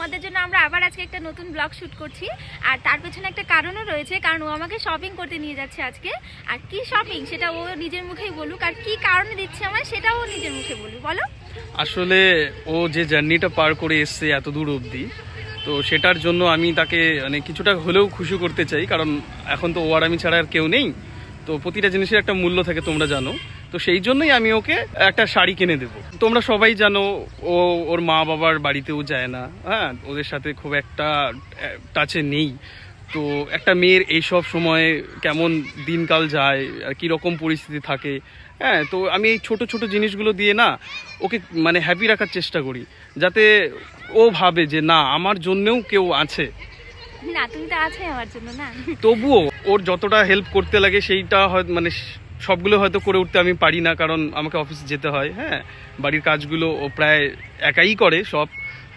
তোমাদের জন্য আমরা আবার আজকে একটা নতুন ব্লগ শুট করছি। আর তার পেছনে একটা কারণও রয়েছে, কারণ ও আমাকে শপিং করতে নিয়ে যাচ্ছে আজকে। আর কি শপিং সেটা ও নিজের মুখেই বলুক। আর কি কারণে দিচ্ছে আমায়, সেটাও ও নিজের মুখে বলুক। বলো। আসলে ও যে জার্নিটা পার করে এসছে এত দূর অবধি, তো সেটার জন্য আমি তাকে মানে কিছুটা হলেও খুশি করতে চাই। কারণ এখন তো ও আর আমি ছাড়া আর কেউ নেই। তো প্রতিটা জিনিসের একটা মূল্য থাকে, তোমরা জানো। তো সেই জন্যই আমি ওকে একটা শাড়ি কিনে দেবো। তোমরা সবাই জানো ও ওর মা বাবার বাড়িতেও যায় না হ্যাঁ? ওদের সাথে খুব একটা টাচে নেই। তো একটা মেয়ের এইসব সময়ে কেমন দিনকাল যায় আর কী রকম পরিস্থিতি থাকে হ্যাঁ? তো আমি এই ছোট ছোট জিনিসগুলো দিয়ে না ওকে মানে হ্যাপি রাখার চেষ্টা করি। যাতে ও ভাবে যে না আমার জন্যেও কেউ আছে। না তুমি তো আছো আমার জন্য না? তবুও ওর যতটা হেল্প করতে লাগে সেইটা হয় মানে সবগুলো হয়তো করে উঠতে আমি পারি না কারণ আমাকে অফিসে যেতে হয় হ্যাঁ? বাড়ির কাজগুলো ও প্রায় একাই করে সব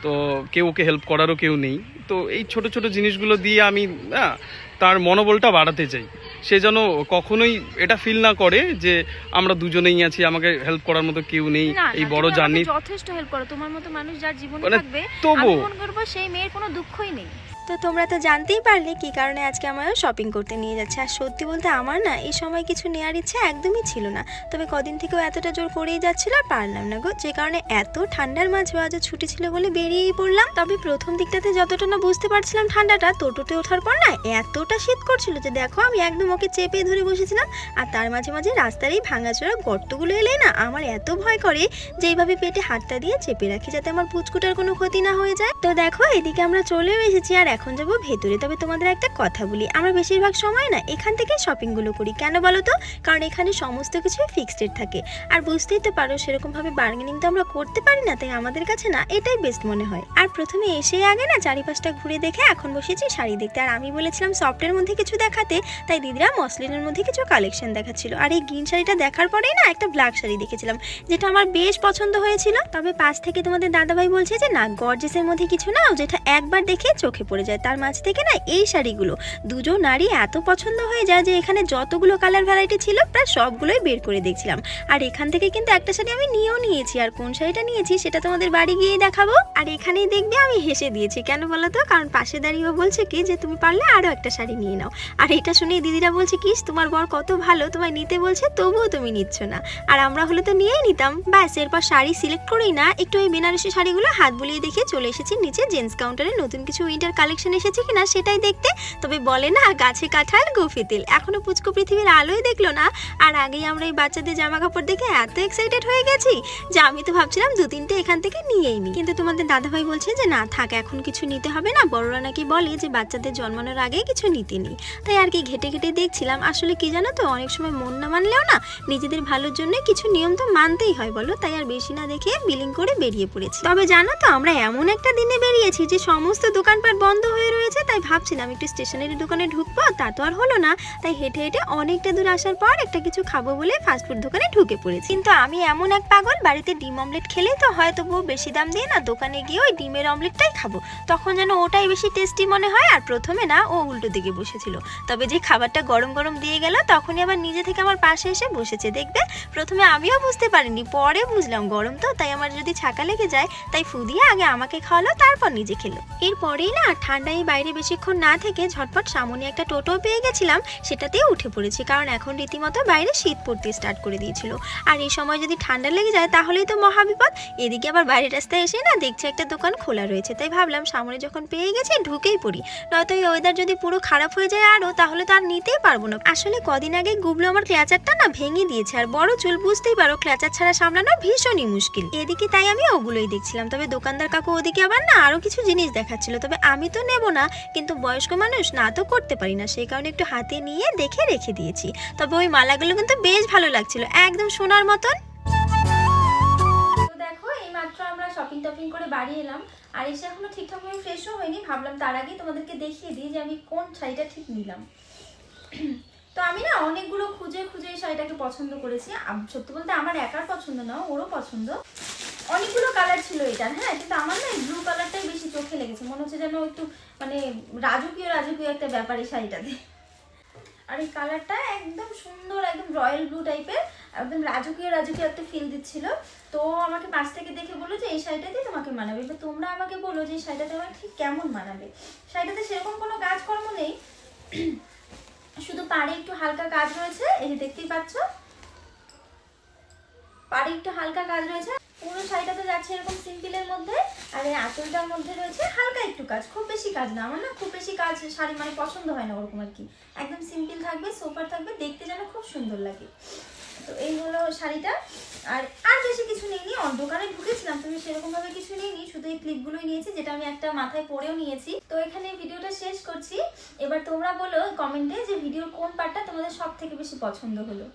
তো কেউ ওকে হেল্প করারও কেউ নেই। তো এই ছোট ছোট জিনিসগুলো দিয়ে আমি হ্যাঁ তার মনোবলটা বাড়াতে চাই। সে যেন কখনোই এটা ফিল না করে যে আমরা দুজনেই আছি আমাকে হেল্প করার মতো কেউ নেই এই বড় জার্নি যথেষ্ট হেল্প করো। তোমার মতো মানুষ যার জীবনে মানে থাকবে আমি। মনে করব সেই মেয়ের কোনো দুঃখই নেই। তো তোমরা তো জানতেই পারলে কি কারণে আজকে আমারও শপিং করতে নিয়ে যাচ্ছে। আর সত্যি বলতে আমার না এই সময় কিছু নেওয়ার ইচ্ছে একদমই ছিল না। তবে কদিন থেকেও এতটা জোর করেই যাচ্ছিল আর পারলাম না গো। যে কারণে এত ঠান্ডার মাঝে আজও ছুটি ছিল বলে বেরিয়েই পড়লাম। তবে প্রথম দিকটাতে যতটা না বুঝতে পারছিলাম ঠান্ডাটা, টোটোতে ওঠার পর না এতটা শীত করছিল যে দেখো আমি একদম ওকে চেপে ধরে বসেছিলাম। আর তার মাঝে মাঝে রাস্তার এই ভাঙাচোরা গর্তগুলো এলে না আমার এত ভয় করে যে এইভাবে পেটে হাতটা দিয়ে চেপে রাখি, যাতে আমার পুচকুটার কোনো ক্ষতি না হয়ে যায়। তো দেখো এদিকে আমরা চলেও এসেছি আর এখন যাব ভেতরে। তবে তোমাদের একটা কথা বলি, আমরা বেশিরভাগ সময় না এখান থেকে শপিংগুলো করি। কেন বলো তো? কারণ এখানে সমস্ত কিছুই ফিক্সড থাকে। আর বুঝতেই তো পারো, সেরকমভাবে বার্গেনিং তো আমরা করতে পারি না, তাই আমাদের কাছে না এটাই বেস্ট মনে হয়। আর প্রথমে এসে আগে না চারিপাশটা ঘুরে দেখে এখন বসেছি শাড়ি দেখতে। আর আমি বলেছিলাম সফটের মধ্যে কিছু দেখাতে, তাই দিদিরা মসলিনের মধ্যে কিছু কালেকশন দেখাচ্ছিল। আর এই গ্রিন শাড়িটা দেখার পরেই না একটা ব্ল্যাক শাড়ি দেখেছিলাম, যেটা আমার বেশ পছন্দ হয়েছিল। তবে পাশ থেকে তোমাদের দাদাভাই বলছে যে, না গর্জেসের মধ্যে কিছু না যেটা একবার দেখে চোখে পড়ে যায়। তার মাঝ থেকে না এই শাড়িগুলো। দুজন নারী এত পছন্দ হয়ে যায় যে এখানে যতগুলো কালার ভ্যারাইটি ছিল, প্রায় সবগুলোই বের করে দেখছিলাম। আর এখান থেকে কিন্তু একটা শাড়ি আমি নিয়েও নিয়েছি। আর কোন শাড়িটা নিয়েছি সেটা তোমাদের বাড়ি গিয়ে দেখাবো। আর এখানেই দেখবে আমি হেসে দিয়েছি। কেন বলো তো? কারণ পাশে দাঁড়িয়ে ও বলছে কি যে তুমি পারলে আরও একটা শাড়ি নিয়ে নাও। আর এটা শুনে দিদিরা বলছে কিস তোমার বর কত ভালো। তোমায় নিতে বলছে, তবুও তুমি নিচ্ছ না। আর আমরা হলে তো নিয়েই নিতাম। ব্যাস, এরপর শাড়ি সিলেক্ট করেই না, একটু ওই বেনারসি শাড়িগুলো হাত বুলিয়ে দেখে চলে এসেছি নিচে জেন্টস কাউন্টারে নতুন কিছু উইন্টার কালেকশন এসেছে কিনা সেটাই দেখতে, তবে বলে না, গাছে কাঁঠাল, গোফে তেল। এখনও পুচকো পৃথিবীর আলোই দেখল না। আর আগেই আমরা এই বাচ্চাদের জামা কাপড় দেখে এত এক্সাইটেড হয়ে গেছি যে আমি তো ভাবছিলাম দু তিনটে এখান থেকে নিয়েই নি কিন্তু তোমাদের দাদাভাই বলছে যে, না, থাক, এখন কিছু নিতে হবে না। বড়রা নাকি বলে যে, বাচ্চাদের জন্মানোর আগে কিছু নিতে নেই। তাই আর কি ঘেটে ঘেটে দেখছিলাম। আসলে কি জানো তো, অনেক সময় মন না মানলেও না, নিজেদের ভালোর জন্য কিছু নিয়ম তো মানতেই হয় বলো। তাই আর বেশি না দেখে বিলিং করে বেরিয়ে পড়েছি। তবে জানো তো, আমরা এমন একটা দিনে বেরিয়েছি যে, সমস্ত দোকানপাট বন্ধ হয়ে রয়েছে, তাই ভাবছিলাম একটু স্টেশনারি দোকানে ঢুকবো তা তো আর হলো না। তাই হেঁটে হেঁটে অনেকটা দূর আসার পর একটা কিছু খাব বলে ফাস্টফুড দোকানে ঢুকে পড়েছি। কিন্তু আমি এমন এক পাগল, বাড়িতে ডিম অমলেট খেলেই তো হয়তো বউ বেশি দাম দিয়ে না দোকানে গিয়ে ওই ডিমের অমলেটটাই খাব। তখন যেন ওটাই বেশি টেস্টি মনে হয়, আর প্রথমে না ও উল্টো দিকে বসেছিল। তবে যে খাবারটা গরম গরম দিয়ে গেল, তখনই আবার নিজে থেকে আমার পাশে এসে বসেছে, দেখবে? প্রথমে আমিও বুঝতে পারিনি, পরে বুঝলাম গরম তো, তাই আমার যদি ছাকা লেগে যায়, তাই ফুদিয়ে আগে আমাকে খাওয়ালো, তারপর নিজে খেলো। এরপরেই না ঠান্ডায় বাইরে বেশিক্ষণ না থেকে ঝটপট সামনে একটা টোটো পেয়ে গেছিলাম, সেটাতেই উঠে পড়েছি, কারণ এখন রীতিমতো বাইরে শীত পড়তে স্টার্ট করে দিয়েছিল। আর এই সময় যদি ঠান্ডা লেগে যায় তাহলেই তো মহাবিপদ এদিকে আবার বাইরের রাস্তায় এসে না দেখছি একটা দোকান খোলা রয়েছে, তাই ভাবলাম সামনে যখন পেয়ে গেছি ঢুকেই পড়ি। নয়তো এই ওয়েদার যদি পুরো খারাপ হয়ে যায় আরও, তাহলে তো আর নিতেই পারব না। আসলে কদিন আগে গুবলো আমার ক্ল্যাচারটা না ভেঙে দিয়েছে, আর বড় চুল বুঝতেই পারো ক্ল্যাচার ছাড়া সামলানো ভীষণই মুশকিল। এদিকে তাই আমি ওগুলোই দেখছিলাম, তবে দোকানদার কাকু ওদিকে আবার না আরও কিছু জিনিস দেখাচ্ছিল, তবে আমি তো নেব না। কিন্তু বয়স্ক মানুষ না তো করতে পারি না। সেই কারণে একটু হাতে নিয়ে দেখে রেখে দিয়েছি। তবে ওই মালাগুলো কিন্তু বেশ ভালো লাগছিল। একদম সোনার মতন। আমরা শপিং টপিং করে বাড়ি এলাম। আর এসে এখনও ঠিকঠাক ভাবে ফ্রেশও হয়নি। ভাবলাম তার আগে তোমাদেরকে দেখিয়ে দিই যে আমি কোন শাড়িটা ঠিক নিলাম। তো আমি না অনেকগুলো খুঁজে খুঁজে এই শাড়িটাকে পছন্দ করেছি। সত্যি বলতে আমার একার পছন্দ না, ওরও পছন্দ। অনেকগুলো কালার ছিল এটার হ্যাঁ কিন্তু আমার না ব্লু কালারটাই বেশি চোখে লেগেছে। মনে হচ্ছে যেন একটু মানে রাজকীয় রাজকীয় একটা ব্যাপার এই শাড়িটাতে। আর এই কালারটা একদম সুন্দর, একদম রয়্যাল ব্লু টাইপের একদম রাজকীয় রাজকীয় একটা ফিল দিচ্ছিল। তো আমাকে পাশ থেকে দেখে বলল যে, এই শাড়িটাতে তোমাকে মানাবে। এবার তোমরা আমাকে বলো যে, এই শাড়িটাতে আমার ঠিক কেমন মানাবে? শাড়িটাতে সেরকম কোনো কাজকর্ম নেই। শুধু পাড়ে একটু হালকা কাজ রয়েছে, এই যে দেখতেই পাচ্ছ। পাড়ে একটু হালকা কাজ রয়েছে। পুরো শাড়িটাতে যাচ্ছে এরকম সিম্পলের মধ্যে, আর এই আঁচলটার মধ্যে রয়েছে হালকা একটু কাজ, খুব বেশি কাজ না, আমার না খুব বেশি কাজ শাড়ি মানে পছন্দ হয় না ওরকম আর কি। একদম সিম্পল থাকবে, সোফার থাকবে, দেখতে যেন খুব সুন্দর লাগে। তো এই হলো শাড়িটা, আর আর বেশি কিছু নিইনি অন দোকানে ঢুকেছিলাম তুমি সেরকম ভাবে কিছু নিইনি শুধু এই ক্লিপগুলোই নিয়েছি, যেটা আমি একটা মাথায় পরেও নিয়েছি। তো এখানে ভিডিওটা শেষ করছি, এবার তোমরা বলো কমেন্টে যে ভিডিওর কোন পার্টটা তোমাদের সব থেকে বেশি পছন্দ হলো।